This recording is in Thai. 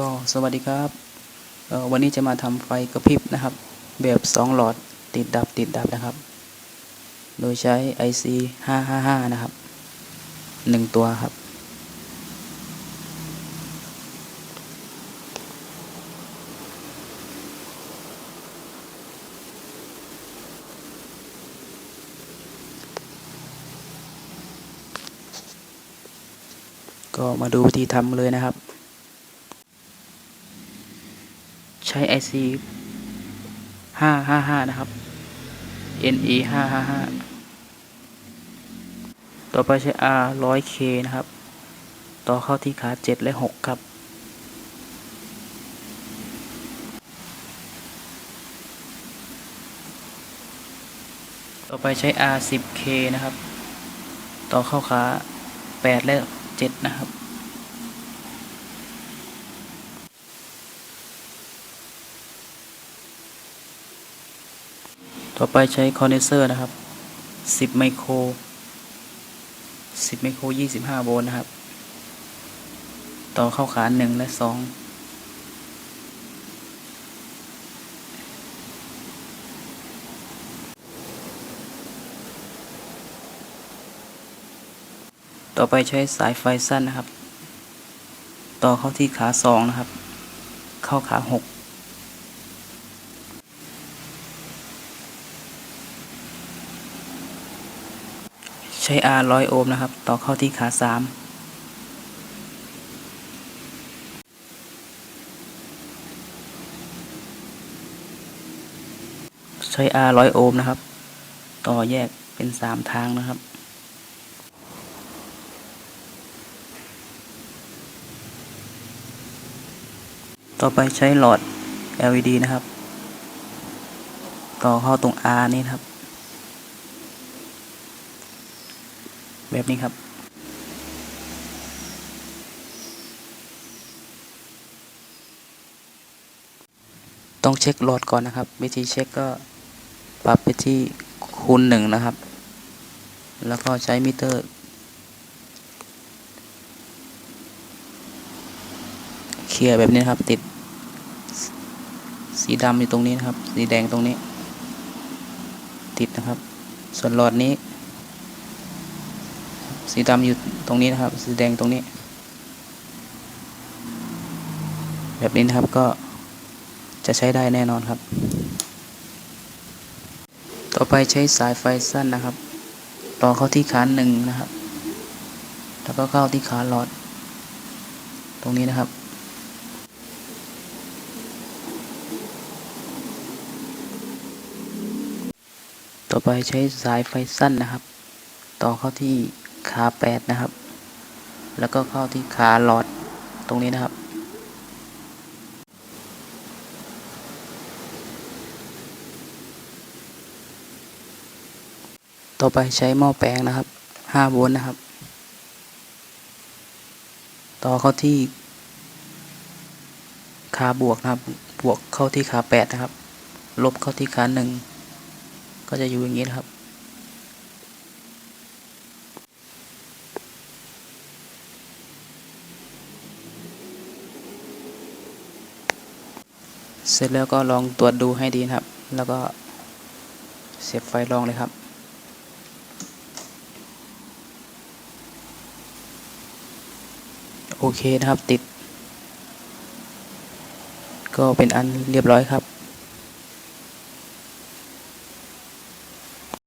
ก็สวัสดีครับวันนี้จะมาทำไฟกระพริบนะครับ แบบสองหลอดติดดับติดดับนะครับ โดยใช้ IC 555 นะครับหนึ่งตัวครับ ก็มาดูวิธีทำเลยนะครับ ใช้ IC 555 นะครับ NE 555 ต่อไปใช้ R 100K นะครับ ต่อเข้าที่ขา 7 และ 6 ครับ ต่อไปใช้ R 10K นะครับ ต่อเข้าขา 8 และ 7 นะครับ ต่อไปใช้คอนเดนเซอร์นะครับ 10 ไมโคร 10 ไมโคร 25 โวลต์นะครับ ต่อเข้าขา1 และ 2ต่อไปใช้สายไฟสั้นนะครับ ต่อเข้าที่ขา 2 นะครับ เข้าขา 6 ใช้ R 100 โอห์มนะครับ ต่อเข้าที่ขา 3ใช้ R 100 โอห์มนะครับ ต่อแยกเป็น 3 ทางนะครับ ต่อไปใช้หลอด LED นะครับ ต่อเข้าตรง R นี่นะครับ แบบนี้ครับ ต้องเช็คโหลดก่อนนะครับ วิธีเช็คก็ปรับไปที่คูณหนึ่งนะครับ แล้วก็ใช้มิเตอร์เคลียร์แบบนี้นครับ ติด สีดำอยู่ตรงนี้นะครับ สีแดงตรงนี้ ติดนะครับ ส่วนหลอดนี้ สีดำอยู่ตรงนี้นะครับ สีแดงตรงนี้ แบบนี้นะครับก็จะใช้ได้แน่นอนครับ ต่อไปใช้สายไฟสั้นนะครับต่อเข้าที่ขาหนึ่งนะครับ แล้วก็เข้าที่ขาหลอด ตรงนี้นะครับต่อไปใช้สายไฟสั้นนะครับ ต่อเข้าที่ ขาแปดนะครับ แล้วก็เข้าที่ขาหลอดตรงนี้นะครับ ต่อไปใช้หม้อแปลงนะครับ5โวลต์นะครับ ต่อเข้าที่ขาบวกนะครับ บวกเข้าที่ขา8นะครับ ลบเข้าที่ขา1ก็จะอยู่อย่างนี้นะครับ เสร็จแล้วก็ลองตรวจดูให้ดีนะครับ แล้วก็เสียบไฟลองเลยครับ โอเคนะครับติด ก็เป็นอันเรียบร้อยครับ